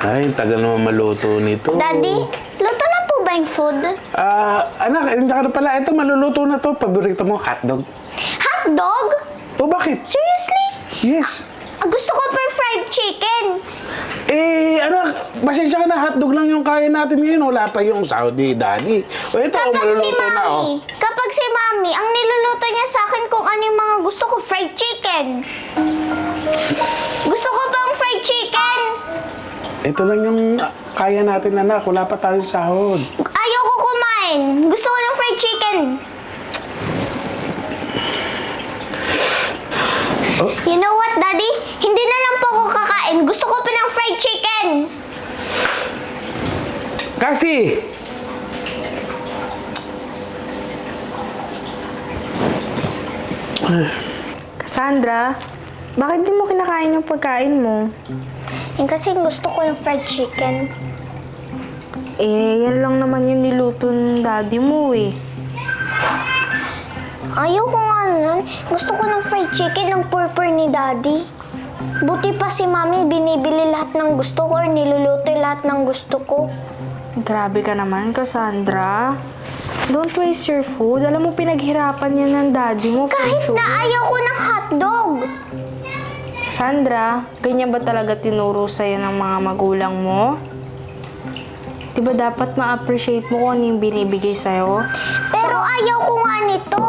Ay, tagal naman maluto nito. Daddy, luto na po ba yung food? Ah, anak, hindi ka na pala. Ito, maluluto na to. Paborito mo, hotdog. Hotdog? O, bakit? Seriously? Yes. Ah, Gusto ko yung fried chicken. Eh, anak, pasensya ka na. Hotdog lang yung kaya natin ngayon. Wala pa yung Saudi, daddy. O, ito, Kapag si maluluto na, oh. Mami, kapag si Mami, ang niluluto niya sa akin kung ano yung mga gusto ko, fried chicken. Ito lang yung kaya natin, anak. Wala pa tayong sahod. Ayoko kumain. Gusto ko ng fried chicken. Oh. You know what, Daddy? Hindi na lang po ako kakain. Gusto ko pa ng fried chicken. Kasi, Cassandra, bakit di mo kinakain yung pagkain mo? Yung kasi gusto ko ng fried chicken. Eh, yan lang naman yung niluto ng daddy mo eh. Ayoko nga nun. Gusto ko ng fried chicken ng purpur ni Daddy. Buti pa si Mami binibili lahat ng gusto ko or niluluto lahat ng gusto ko. Grabe ka naman, Cassandra. Don't waste your food. Alam mo, pinaghirapan yan ng daddy mo. Kahit na ayaw ko ng hotdog. Sandra, ganyan ba talaga tinuro sa'yo ng mga magulang mo? Di ba dapat ma-appreciate mo kung ano yung binibigay sa'yo? Pero ayaw ko nga nito.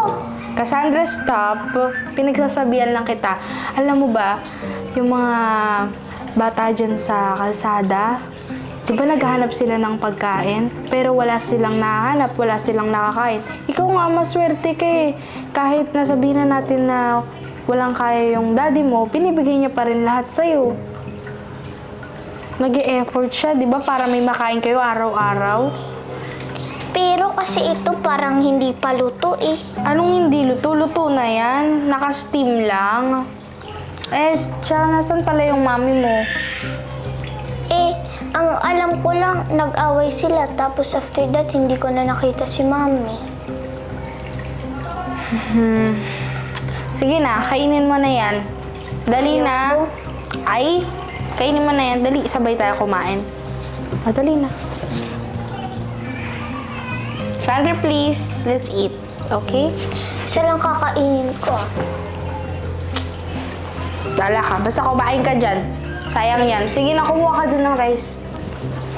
Cassandra, stop. Pinagsasabihan lang kita. Alam mo ba, yung mga bata dyan sa kalsada, di ba naghahanap sila ng pagkain? Pero wala silang nahanap, wala silang nakakain. Ikaw nga, maswerte ka eh. Kahit nasabihin na natin na walang kaya yung daddy mo, pinibigay niya pa rin lahat sa'yo. nag effort siya, di ba? Para may makain kayo araw-araw. Pero kasi ito parang hindi pa luto eh. Anong hindi luto? Luto na yan. Naka-steam lang. Eh, tsaka nasan pala yung mami mo? Eh, ang alam ko lang, nag-away sila. Tapos after that, hindi ko na nakita si Mami. Sige na, kainin mo na yan. Dali na. Ay, kainin mo na yan. Dali, sabay tayo kumain. O, dali na. Sandra, please. Let's eat. Okay? Isa lang kakainin ko. ah. Dala ka. Basta kumain ka dyan. Sayang yan. Sige na, kumuha ka dun ng rice.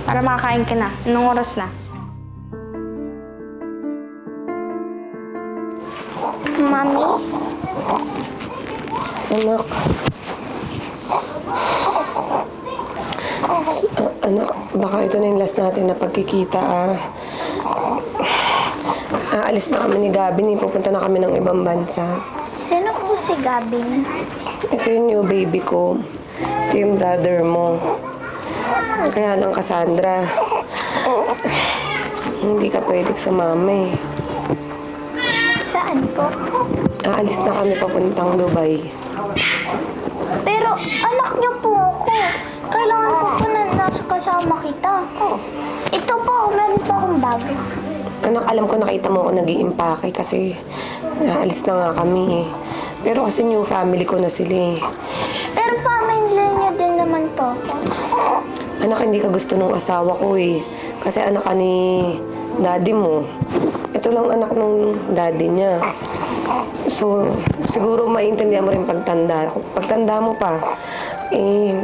Para makakain ka na. Anong oras na? Mami, Anak. A- anak, baka ito na yung last natin na pagkikita ah. Aalis na kami ni Gabin, eh. pupunta na kami ng ibang bansa. sino po si Gabin? Ito yung new baby ko. Ito yung brother mo. Kaya lang, Cassandra. Hindi ka pwede sumama eh. Saan po? Aalis na kami papuntang Dubai. Pero anak niyo po ako. Kailangan ko po na nasa kasama kita. Ito po, meron po akong bago. Anak, alam ko nakita mo ako nag iimpake kasi aalis na nga kami eh. Pero kasi new family ko na sila eh. Pero family niyo din naman po ako. Anak, hindi ka gusto ng asawa ko eh. Kasi anak ka ni daddy mo. Ito lang anak ng daddy niya. So, siguro maintindihan mo rin pagtanda. Pagtanda mo pa, eh,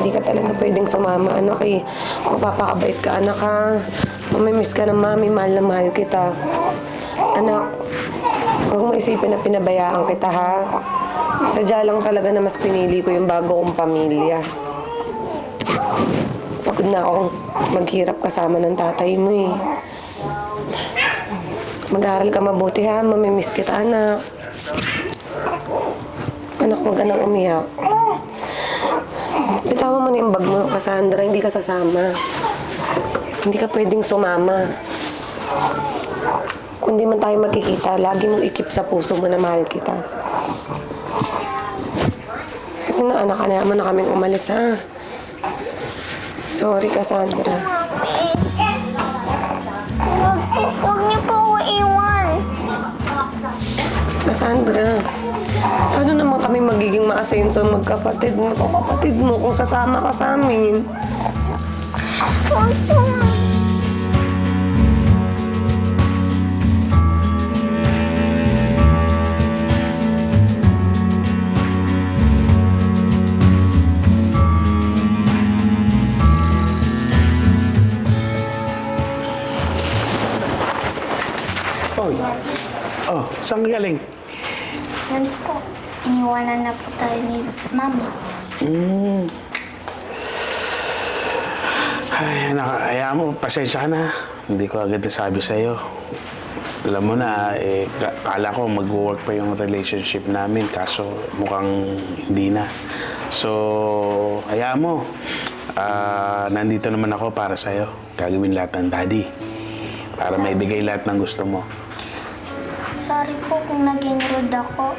hindi ka talaga pwedeng sumama, anak eh. Mapapakabait ka, anak ha. Mamimiss ka ng mami, mahal na mahal kita. Anak, huwag mo isipin na pinabayaan kita ha. Sadya lang talaga na mas pinili ko yung bago kong pamilya. Pagod na akong maghirap kasama ng tatay mo eh. Mag-aaral ka mabuti ha, mamimiss kita anak. Anak, huwag ka nang umiyak. Bitawan mo na yung bag mo, Cassandra, hindi ka sasama. Hindi ka pwedeng sumama. Kung di man tayo magkikita, lagi mong ikip sa puso mo na mahal kita. Sige na, anak, kaya naman na kaming umalis ha. Sorry, Cassandra. Cassandra, paano naman kami magiging maasenso magkapatid mo? Kapatid mo, kung sasama ka sa amin. Oh, saan galing? Yan po. Iniwanan na po tayo ni Mami. Mm. Ay, anak, kaya mo, pasensya ka na. Hindi ko agad nasabi sa'yo. Alam mo na, eh, ka- kala ko mag-work pa yung relationship namin, kaso mukhang hindi na. So, kaya mo, ah, nandito naman ako para sa'yo. Gagawin lahat ng daddy. Para maibigay lahat ng gusto mo. Sorry po kung naging rude ako.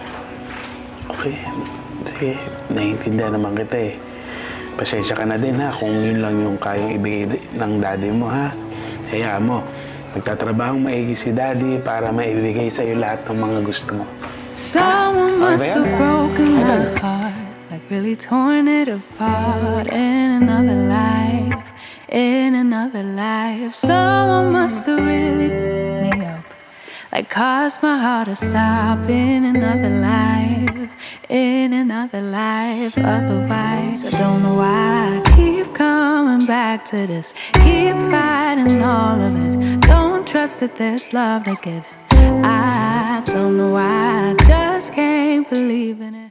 Okay, sige, naiintindihan naman kita eh. Pasensya ka na din ha, kung yun lang yung kayang ibigay ng daddy mo ha. Hayaan mo, magtatrabaho maigi si daddy para maibigay sa'yo lahat ng mga gusto mo. Someone Ano must have broken my heart, like really torn it apart in another life, in another life. Someone must have really like caused my heart to stop in another life, in another life. Otherwise, I don't know why I keep coming back to this, keep fighting all of it. Don't trust that there's love like it. I don't know why I just can't believe in it.